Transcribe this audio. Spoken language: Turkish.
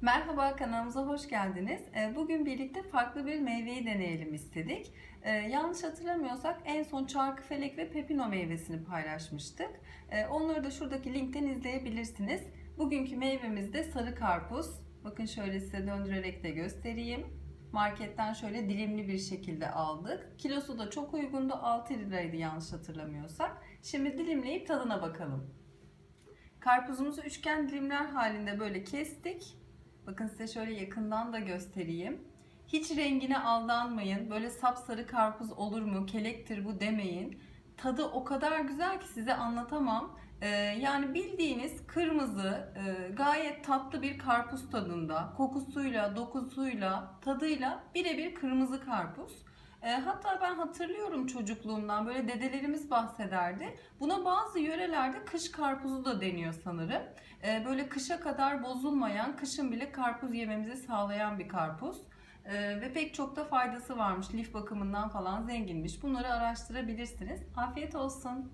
Merhaba kanalımıza hoş geldiniz. Ee, Bugün birlikte farklı bir meyveyi deneyelim istedik. Ee, Yanlış hatırlamıyorsak en son çarkıfelek ve pepino meyvesini paylaşmıştık. Ee, Onları da şuradaki linkten izleyebilirsiniz. Bugünkü meyvemiz de sarı karpuz. Bakın şöyle size döndürerek de göstereyim. Marketten şöyle dilimli bir şekilde aldık. Kilosu da çok uygundu. 6 liraydı yanlış hatırlamıyorsak. Şimdi dilimleyip tadına bakalım. Karpuzumuzu üçgen dilimler halinde böyle kestik. Bakın size şöyle yakından da göstereyim. Hiç rengine aldanmayın. Böyle sapsarı karpuz olur mu, kelektir bu demeyin. Tadı o kadar güzel ki size anlatamam. Ee, yani bildiğiniz kırmızı, e, gayet tatlı bir karpuz tadında. Kokusuyla, dokusuyla, tadıyla birebir kırmızı karpuz. E, hatta ben hatırlıyorum çocukluğumdan böyle dedelerimiz bahsederdi. Buna bazı yörelerde kış karpuzu da deniyor sanırım. E, böyle kışa kadar bozulmayan, kışın bile karpuz yememizi sağlayan bir karpuz. E, ve pek çok da faydası varmış. Lif bakımından falan zenginmiş. Bunları araştırabilirsiniz. Afiyet olsun.